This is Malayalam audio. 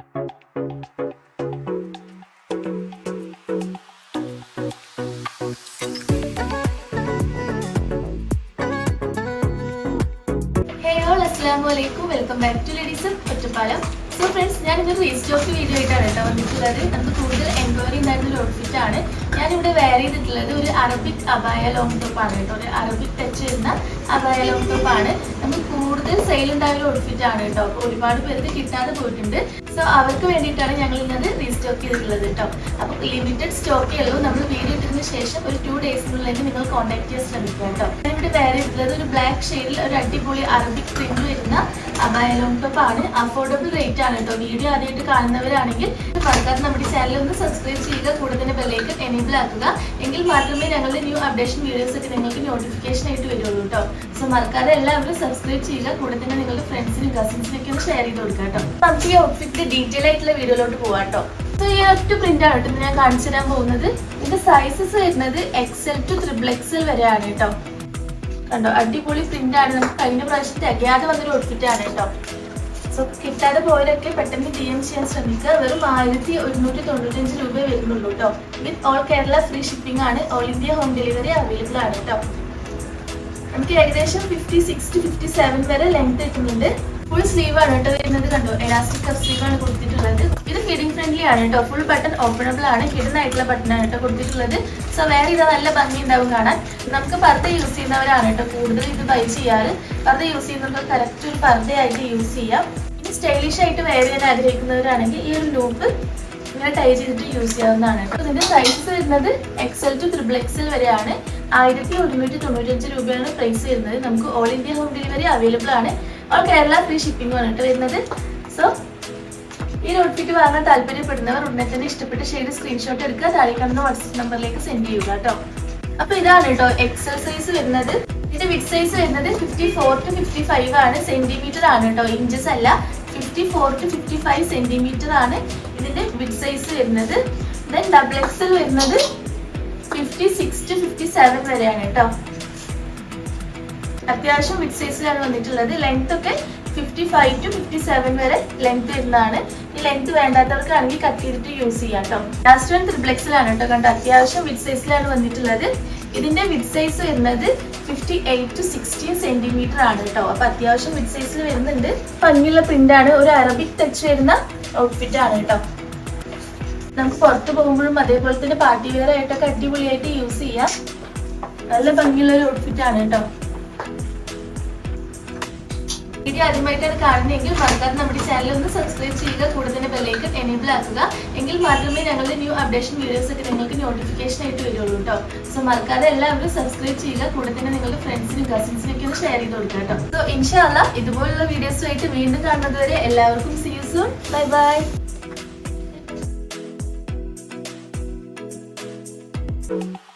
ഹേ ഓൾ അസ്സാം വലൈക്കും welcome back to ladies Ottapalam so friends ഞാൻ ഇതൊരു റീസ്റ്റോക്ക് വീഡിയോ ആയിട്ടാണ് കേട്ടോ വന്നിട്ടുള്ളത്. നമുക്ക് കൂടുതൽ എൻക്വയറി ഉണ്ടായിരുന്ന ഒരു ഔട്ട്ഫിറ്റ് ആണ്. ഞാനിവിടെ വെയർ ചെയ്തിട്ടുള്ളത് ഒരു അറബിക് അബായ ലോങ് ടോപ്പ് ആണ് കേട്ടോ. ഒരു അറബിക് ടച്ച് വരുന്ന അബായ ലോങ് ആണ്. നമുക്ക് ഒരു ഔട്ട്ഫിറ്റ് ആണ് കേട്ടോ. അപ്പോൾ ഒരുപാട് പേർക്ക് കിട്ടാതെ പോയിട്ടുണ്ട്. സോ അവർക്ക് വേണ്ടിയിട്ടാണ് ഞങ്ങൾ ഇന്നത് റീസ്റ്റോക്ക് ചെയ്തിട്ടുള്ളത് കേട്ടോ. അപ്പോൾ ലിമിറ്റഡ് സ്റ്റോക്കേ ഉള്ളൂ. നമ്മൾ വീഡിയോ ഇട്ടതിന് ശേഷം ഒരു ടു ഡേയ്സിനുള്ളിൽ നിങ്ങൾ കോൺടാക്ട് ചെയ്യാൻ ശ്രമിക്കുക കേട്ടോ. ഇവിടെ വേറെ ഒരു ബ്ലാക്ക് ഷെയ്ഡിൽ ഒരു അടിപൊളി അറബിക് പ്രിന്റ് വരുന്ന അബായ ലോങ് ടോപ്പ് ആണ്. അഫോർഡബിൾ റേറ്റ് ആണ് കേട്ടോ. വീഡിയോ ആദ്യമായിട്ട് കാണുന്നവരാണെങ്കിൽ മറക്കാതെ നമ്മുടെ ചാനൽ ഒന്ന് സബ്സ്ക്രൈബ് ചെയ്യുക കൂടെ തന്നെ ബെല്ലേക്ക് എനേബിൾ ആക്കുക. എങ്കിൽ മാത്രമേ ഞങ്ങളുടെ ന്യൂ അപ്ഡേഷൻ വീഡിയോസ് ഒക്കെ നിങ്ങൾക്ക് നോട്ടിഫിക്കേഷൻ ആയിട്ട് വരുള്ളൂ കേട്ടോ. സോ മറക്കാതെ എല്ലാവരും സബ്സ്ക്രൈബ് ചെയ്യുക കൂടെ തന്നെ നിങ്ങളുടെ ഫ്രണ്ട്സിനും കസിൻസിനൊക്കെ ഒന്ന് ഷെയർ ചെയ്ത് കൊടുക്കുക കേട്ടോ. നമുക്ക് ഈ ഔട്ട്ഫിറ്റ് ഡീറ്റെയിൽ ആയിട്ടുള്ള വീഡിയോയിലോട്ട് പോവാം കേട്ടോ. സോ ഈ ഒറ്റ പ്രിന്റ് ആണ് കേട്ടോ ഞാൻ കാണിച്ചു തരാൻ പോകുന്നത്. ഇതിന്റെ സൈസസ് വരുന്നത് എക്സൽ ടു ത്രിബിൾ എക്സൽ വരെയാണ് കേട്ടോ. കണ്ടോ? അടിപൊളി പ്രിന്റ് ആണ്. നമുക്ക് കഴിഞ്ഞ പ്രാവശ്യം തികയാതെ വന്നൊരു ഔട്ട്ഫിറ്റ് ആണ് കേട്ടോ. സോ കിട്ടാതെ പോയവരൊക്കെ പെട്ടെന്ന് ഡി എം ചെയ്യാൻ ശ്രമിക്കുക. വെറും ആയിരത്തി ഒരുന്നൂറ്റി തൊണ്ണൂറ്റഞ്ച് രൂപ വരുന്നുള്ളൂ കേട്ടോ. With all Kerala free shipping ആണ്. All India home delivery available ആണ് കേട്ടോ. നമുക്ക് ഏകദേശം fifty six to fifty seven വരെ ലെങ്ത് എത്തുന്നുണ്ട്. ഫുൾ സ്ലീവ് ആണ് കേട്ടോ വരുന്നത് കണ്ടോ? എലാസ്റ്റിക് കഫ് സ്ലീവ് ആണ് കൊടുത്തിട്ടുള്ളത്. ഇത് കിഡിങ് ഫ്രണ്ട്ലി ആണ് കേട്ടോ ഫുൾ ബട്ടൺ ഓപ്പണബിൾ ആണ്. ഹിഡൻ ആയിട്ടുള്ള ബട്ടൺ ആണ് കേട്ടോ കൊടുത്തിട്ടുള്ളത്. സോ വേറെ ഇത് നല്ല ഭംഗി ഉണ്ടാവും കാണാൻ. നമുക്ക് പർദ്ദ യൂസ് ചെയ്യുന്നവരാണ് കേട്ടോ കൂടുതൽ ഇത് ബൈ ചെയ്യാറ്. പർദ്ദ യൂസ് ചെയ്യുന്നവർക്ക് കറക്റ്റ് ഒരു പർദ്ദയായിട്ട് യൂസ് ചെയ്യാം. ഇനി സ്റ്റൈലിഷ് ആയിട്ട് വെയർ ചെയ്യാൻ ആഗ്രഹിക്കുന്നവരാണെങ്കിൽ ഈ ഒരു ലൂപ്പ് ഇങ്ങനെ ടൈ ചെയ്തിട്ട് യൂസ് ചെയ്യാവുന്നതാണ് ഇതിന്റെ സൈസ് വരുന്നത് എക്സൽ ടു ത്രിബിൾ എക്സൽ വരെയാണ്. ആയിരത്തി ഒരുന്നൂറ്റി തൊണ്ണൂറ്റഞ്ച് രൂപയാണ് പ്രൈസ് വരുന്നത്. നമുക്ക് all India home delivery available ആണ്. ഓൾ കേരള ഫ്രീ ഷിപ്പിംഗ് വന്നിട്ട് വരുന്നത്. സോ ഈ നോട്ടിഫിക്ക് വാങ്ങാൻ താല്പര്യപ്പെടുന്നവർ ഉടനെ തന്നെ ഇഷ്ടപ്പെട്ട ഷെയ്ഡ് സ്ക്രീൻഷോട്ട് എടുക്കുക. താഴെ കാണുന്ന വാട്സപ്പ് നമ്പറിലേക്ക് സെൻഡ് ചെയ്യുക കേട്ടോ. അപ്പൊ ഇതാണ് കേട്ടോ എക്സൽ സൈസ് വരുന്നത്. ഇതിന്റെ വിഡ് സൈസ് വരുന്നത് fifty four to fifty five ആണ്. സെന്റിമീറ്റർ ആണ് കേട്ടോ. ഇഞ്ചസ് അല്ല. Fifty four to fifty five centimetre ആണ് ഇതിന്റെ വിഡ് സൈസ് വരുന്നത്. ദെൻ ഡബിൾ എക്സൽ വരുന്നത് fifty six to fifty seven വരെയാണ് കേട്ടോ. അത്യാവശ്യം വിഡ് സൈസിലാണ് വന്നിട്ടുള്ളത്. ലെങ്ത് ഒക്കെ fifty five to fifty seven വരെ ലെങ്ത് വരുന്നതാണ്. ഈ ലെങ്ത് വേണ്ടാത്തവർക്കാണെങ്കിൽ കട്ട് ചെയ്തിട്ട് യൂസ് ചെയ്യാം കേട്ടോ ലാസ്റ്റ് വൺ ത്രിപ്ലെക്സിലാണ് കേട്ടോ കണ്ടോ? അത്യാവശ്യം വിഡ് സൈസിലാണ് വന്നിട്ടുള്ളത്. ഇതിന്റെ വിഡ് സൈസ് വരുന്നത് fifty eight to sixteen centimetre ആണ് കേട്ടോ അപ്പൊ അത്യാവശ്യം വിഡ് സൈസിൽ വരുന്നുണ്ട്. ഭംഗിയുള്ള പ്രിന്റ് ആണ്. ഒരു അറബിക് ടച്ച് വരുന്ന ഔട്ട്ഫിറ്റ് ആണ് കേട്ടോ നമുക്ക് പുറത്ത് പോകുമ്പോഴും അതേപോലെ തന്നെ പാർട്ടി വെയർ ആയിട്ടൊക്കെ അടിപൊളിയായിട്ട് യൂസ് ചെയ്യാം. നല്ല ഭംഗിയുള്ള ഒരു ഔട്ട്ഫിറ്റ് ആണ് കേട്ടോ വീഡിയോ ആദ്യമായിട്ടാണ് കാണുന്നതെങ്കിൽ മറക്കാതെ നമ്മുടെ ചാനൽ ഒന്ന് സബ്സ്ക്രൈബ് ചെയ്യുക കൂടെ തന്നെ ബെല്ലൈക്കൺ എനേബിൾ ആക്കുക. എങ്കിൽ മാത്രമേ ഞങ്ങളുടെ ന്യൂ അപ്ഡേഷൻ വീഡിയോസ് ഒക്കെ നിങ്ങൾക്ക് നോട്ടിഫിക്കേഷൻ ആയിട്ട് വരുള്ളൂ കേട്ടോ സോ മറക്കാതെ എല്ലാവരും സബ്സ്ക്രൈബ് ചെയ്യുക കൂടെ തന്നെ നിങ്ങളുടെ ഫ്രണ്ട്സിനും കസിൻസിനും ഒക്കെ ഒന്ന് ഷെയർ ചെയ്ത് കൊടുക്കുക കേട്ടോ സോ ഇൻഷാല്ല ഇതുപോലുള്ള വീഡിയോസുമായിട്ട് വീണ്ടും കാണുന്നതുവരെ എല്ലാവർക്കും see bye bye Thank you.